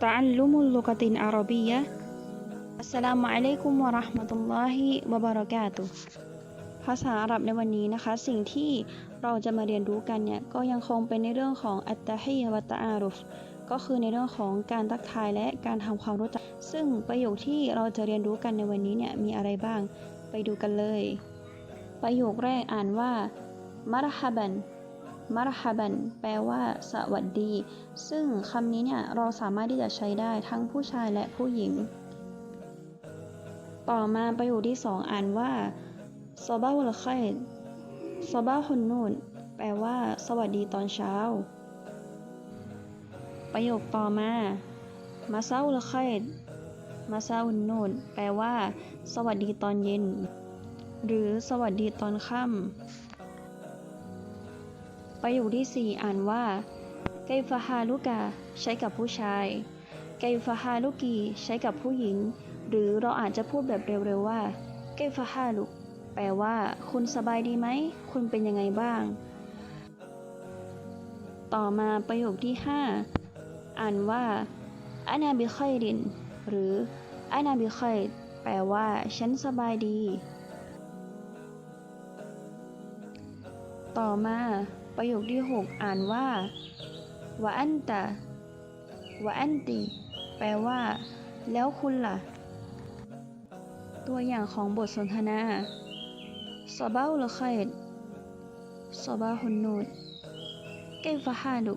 تعلم اللغة العربية السلام عليكم ورحمة الله وبركاته ภาษาอาหรับในวันนี้นะคะ สิ่งที่เราจะมาเรียนรู้กันเนี่ย ก็ยังคงเป็นในเรื่องของอัตตาฮียวัตตะอารุฟ ก็คือในเรื่องของการทักทายและการทำความรู้จัก ซึ่งประโยคที่เราจะเรียนรู้กันในวันนี้เนี่ย มีอะไรบ้าง ไปดูกันเลย ประโยคแรกอ่านว่า มารฮาบัน มารฮาบันแปลว่า สวัสดี ซึ่งคำนี้เนี่ย เราสามารถที่จะใช้ได้ทั้งผู้ชายและผู้หญิง ต่อมาประโยคที่สองอ่านว่าซอบาอุลไคดซอบาฮุนนูนแปลว่า สวัสดีตอนเช้า ประโยคต่อมามาซาอุลไคดมาซาอุนนูนแปลว่า สวัสดีตอนเย็น หรือสวัสดีตอนค่ำ ประโยคที่สี่อ่านว่าไกฟาฮาลูกาใช้กับผู้ชายไกฟาฮาลูกีใช้กับผู้หญิง หรือเราอาจจะพูดแบบเร็วๆว่าไกฟาฮาลุกแปลว่า คุณสบายดีไหม คุณเป็นยังไงบ้าง ต่อมาประโยคที่ห้าอ่านว่าอานาบิคอยริน หรืออานาบิคอยแปลว่า ฉันสบายดี ต่อมาประโยคที่ 6 อ่านว่าวะอันตะวะอันติ แปลว่า แล้วคุณล่ะ ตัวอย่างของบทสนทนาซาบ้าละเคดซาบาฮุนนูดเกฟฮาดุ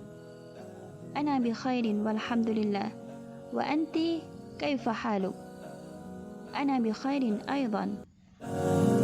อานาบิเคดินวัลฮัมดุลิลละวะอันติเกฟฮาดุอานาบิเคดินอดัน